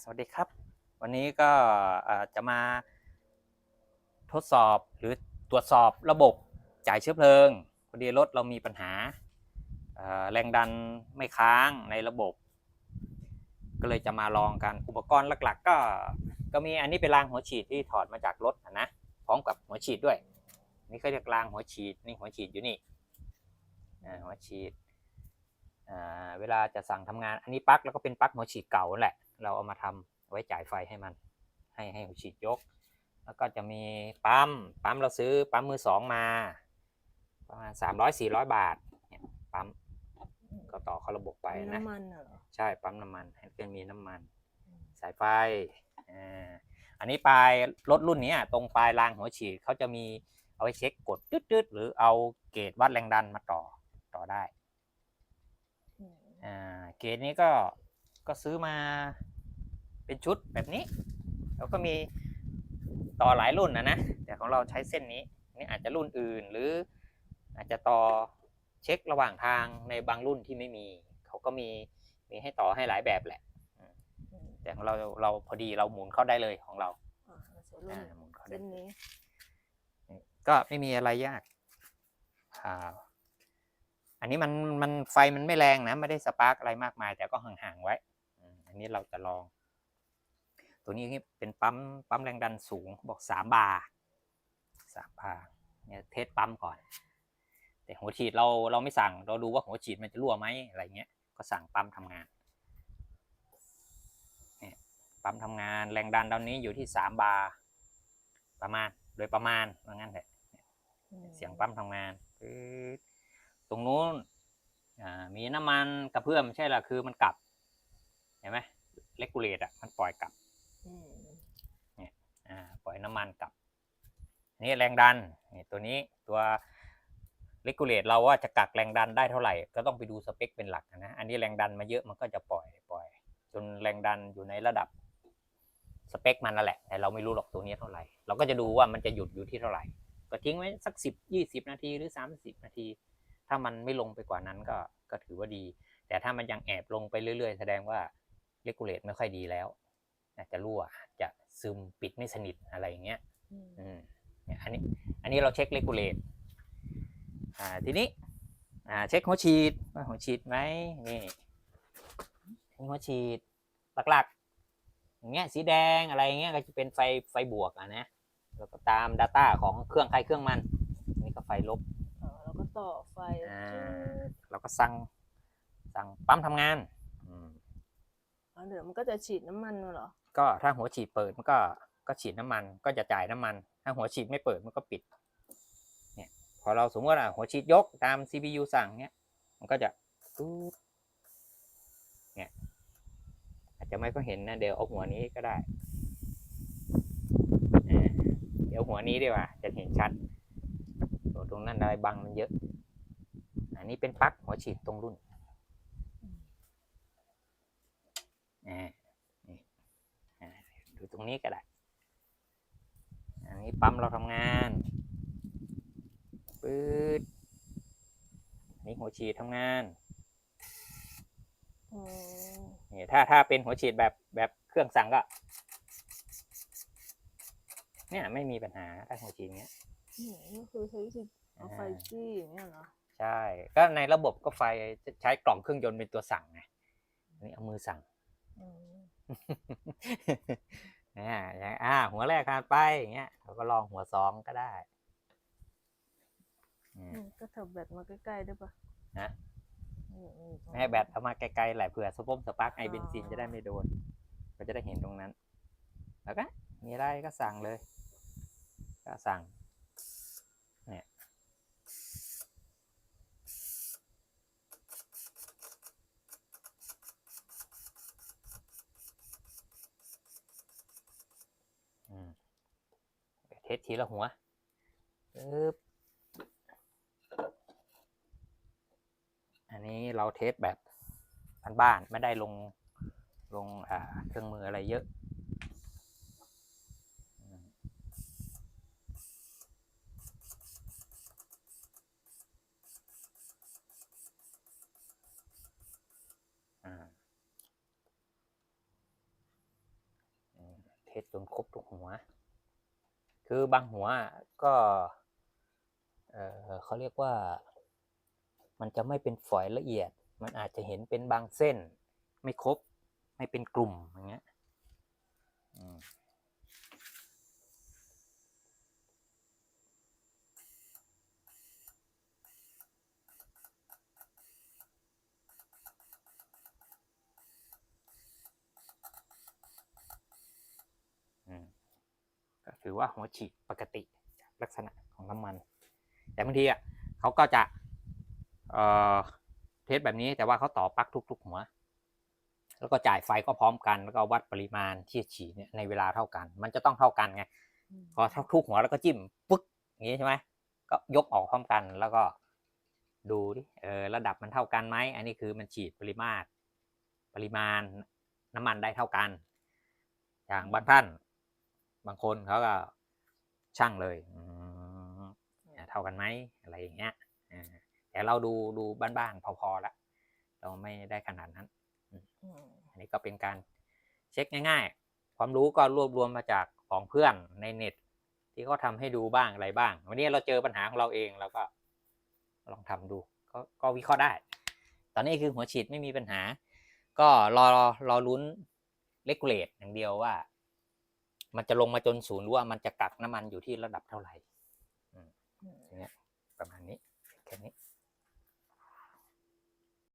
สวัสดีครับ วันนี้ก็จะมาทดสอบหรือตรวจสอบระบบจ่ายเชื้อเพลิงพอดีรถเรามีปัญหาแรงดันไม่ค้างในระบบ ก็เลยจะมาลองกันอุปกรณ์หลัก ๆ ก็ก็มีอันนี้เป็นรางหัวฉีดที่ถอดมาจากรถนะนะพร้อมกับหัวฉีดด้วย นี่เขาเรียกรางหัวฉีดนี่หัวฉีดอยู่นี่หัวฉีดเวลาจะสั่งทำงานอันนี้ปลั๊กแล้วก็เป็นปลั๊กหัวฉีดเก่าแหละ เราเอามาทำไว้จ่ายไฟให้มัน ให้ให้หัวฉีดยก แล้วก็จะมีปั๊มปั๊มเราซื้อปั๊มมือสองมาประมาณสามร้อยสี่ร้อยบาทเนี่ยปั๊มก็ต่อเข้าระบบไปนะน้ำมันน่ะเหรอใช่ปั๊มน้ำมันให้เป็นมีน้ำมัน สายไฟอ่าอันนี้ปลายรถรุ่นเนี้ยตรงปลายรางหัวฉีดเขาจะมีเอาไว้เช็คกดตืดๆหรือเอาเกจวัดแรงดันมาต่อต่อได้อืมอ่าเกจนี้ก็ ก็ซื้อมาเป็นชุดแบบนี้ แล้วก็มีต่อหลายรุ่นนะนะแต่ของเราใช้เส้นนี้นี่อาจจะรุ่นอื่นหรืออาจจะต่อเช็คระหว่างทางในบางรุ่นที่ไม่มี เขาก็มีมีให้ต่อให้หลายแบบแหละอืมแต่ของเราเราพอดีเราหมุนเข้าได้เลยของเราอ่าเราใช้รุ่นอ่าหมุนเข้าได้เส้นนี้ก็ไม่มีอะไรยากอ่าอันนี้มันมันไฟมันไม่แรงนะ ไม่ได้สปาร์กอะไรมากมาย แต่ก็ห่างๆไว้อืมอั นนี้เราจะลอง ตัวนี้เป็นปั๊มปั๊มแรงดันสูงบอกสามบาร์สามบาร์เนี่ยเทสปั๊มก่อน แต่หัวฉีดเราเราไม่สั่งเราดูว่าหัวฉีดมันจะรั่วไหมอะไรเงี้ยก็สั่งปั๊มทำงานเนี่ยปั๊มทำงานแรงดันตอนนี้อยู่ที่สามบาร์ประมาณโดยประมาณว่างั้นเถอะอืมเสียงปั๊มทำงานปึ๊ดตรงนู้นอ่ามีน้ำมันกระเพื่อมใช่ละคือมันกลับเห็นไหมเลกูเลตอะมันปล่อยกลับอืมอ่าปล่อยน้ำมันกลับ นี่แรงดันนี่ตัวนี้ตัวเลกูเลตเราว่าจะกักแรงดันได้เท่าไหร่ ก็ต้องไปดูสเปคเป็นหลักนะอันนี้แรงดันมาเยอะมันก็จะปล่อยปล่อย จนแรงดันอยู่ในระดับสเปคมันนั่นแหละ แต่เราไม่รู้หรอกตัวนี้เท่าไหร่ เราก็จะดูว่ามันจะหยุดอยู่ที่เท่าไหร่ ก็ทิ้งไว้สักสิบยี่สิบนาทีหรือสามสิบนาที ถ้ามันไม่ลงไปกว่านั้นก็ก็ถือว่าดี แต่ถ้ามันยังแอบลงไปเรื่อย ๆ แสดงว่า เลกูเลตไม่ค่อยดีแล้ว อาจจะรั่วอาจจะซึมปิดไม่สนิทอะไรอย่างเงี้ยอืมอืมเนี่ยอันนี้อันนี้เราเช็คเลกูเลตอ่าทีนี้อ่าเช็คหัวฉีดว่าหัวฉีดไหมนี่เช็คหัวฉีดหลักๆอย่างเงี้ยสีแดงอะไรเงี้ยก็จะเป็นไฟไฟบวกอะนะแล้วก็ตาม Data ของเครื่องใครเครื่องมันอันนี่ก็ไฟลบอ่าแล้วก็ต่อไฟอ่าจืดเราก็สั่งสั่งปั๊มทำงานอืม อ่าเดี๋ยวมันก็จะฉีดน้ำมันเหรอ ก็ถ้าหัวฉีดเปิดมันก็ก็ฉีดน้ำมัน ก็จะจ่ายน้ำมัน ถ้าหัวฉีดไม่เปิดมันก็ปิด เนี่ย พอเราสมมติว่าหัวฉีดยกตาม CPU สั่งเนี่ย มันก็จะเนี่ย อาจจะไม่ก็เห็นนะ เดี๋ยวเอาหัวนี้ก็ได้ เดี๋ยวหัวนี้ดีกว่า จะเห็นชัดตรงนั้นอะไรบังมันเยอะ อันนี้เป็นปลั๊กหัวฉีดตรงรุ่นอ่า อ่า ดูตรงนี้ก็ได้ อันนี้ปั๊มเราทำงานปื๊ดนี่หัวฉีดทำงานอืมนี่ถ้าถ้าเป็นหัวฉีดแบบแบบเครื่องสั่งก็ เนี่ยไม่มีปัญหาถ้าหัวฉีดเงี้ยนี่ก็คือใช้วิธีเอาไฟอ่าจี้อย่างเงี้ยเหรอใช่ ก็ในระบบก็ไฟจะใช้กล่องเครื่องยนต์เป็นตัวสั่งไงอันนี่เอามือสั่ง อืมเนี่ยอย่างอ่า หัวแรกผ่านไปอย่างเงี้ยเราก็ลองหัวสองก็ได้อืมอืมก็เถอะแบตมาใกล้ๆได้ปะฮะอืมอืมไม่ให้แบตเอามาไกลๆแหละเผื่อสปมสปาร์กไออ๋อเบนซินจะได้ไม่โดนก็จะได้เห็นตรงนั้น แล้วก็มีอะไรก็สั่งเลย ก็สั่ง เนี่ย อืม เทสทีละหัวปึ๊บอันนี้เราเทสแบบบ้านๆไม่ได้ลงลงเครื่องมืออะไรเยอะอืมอ่าสจนครบทุกหัว คือบางหัวก็เออเขาเรียกว่า มันจะไม่เป็นฝอยละเอียด มันอาจจะเห็นเป็นบางเส้น ไม่ครบ ไม่เป็นกลุ่มอย่างเงี้ย รือว่าหัวฉีดปกติจากลักษณะของน้ำมัน แต่บางทีอะเขาก็จะเอ่อเทสแบบนี้แต่ว่าเขาต่อปลั๊กทุก ๆ หัว แล้วก็จ่ายไฟก็พร้อมกัน แล้วก็วัดปริมาณที่ฉีดเนี่ยในเวลาเท่ากัน มันจะต้องเท่ากันไงพอทุกหัวแล้วก็จิ้มปึ๊กอย่างนี้ใช่ไหมก็ยกออกพร้อมกันแล้วก็ดูดิเออระดับมันเท่ากันไหมอันนี้คือมันฉีดปริมาตร ปริมาณน้ำมันได้เท่ากัน อย่างบางท่าน บางคนเขาก็ช่างเลยอืมเท่ากันไหมอะไรอย่างเงี้ยอ่าแต่เราดูดูบ้านๆพอๆแล้วเราไม่ได้ขนาดนั้นอืมอันนี้ก็เป็นการเช็คง่าย ๆ ความรู้ก็รวบรวมมาจากของเพื่อนในเน็ต ที่เขาทำให้ดูบ้างอะไรบ้าง วันนี้เราเจอปัญหาของเราเองเราก็ลองทำดูก็ก็วิเคราะห์ได้ ตอนนี้คือหัวฉีดไม่มีปัญหา ก็รอรอลุ้นเลกูเลตอย่างเดียวว่า มันจะลงมาจนศูนย์หรือว่ามันจะกักน้ำมันอยู่ที่ระดับเท่าไหร่อย่างเงี้ยประมาณนี้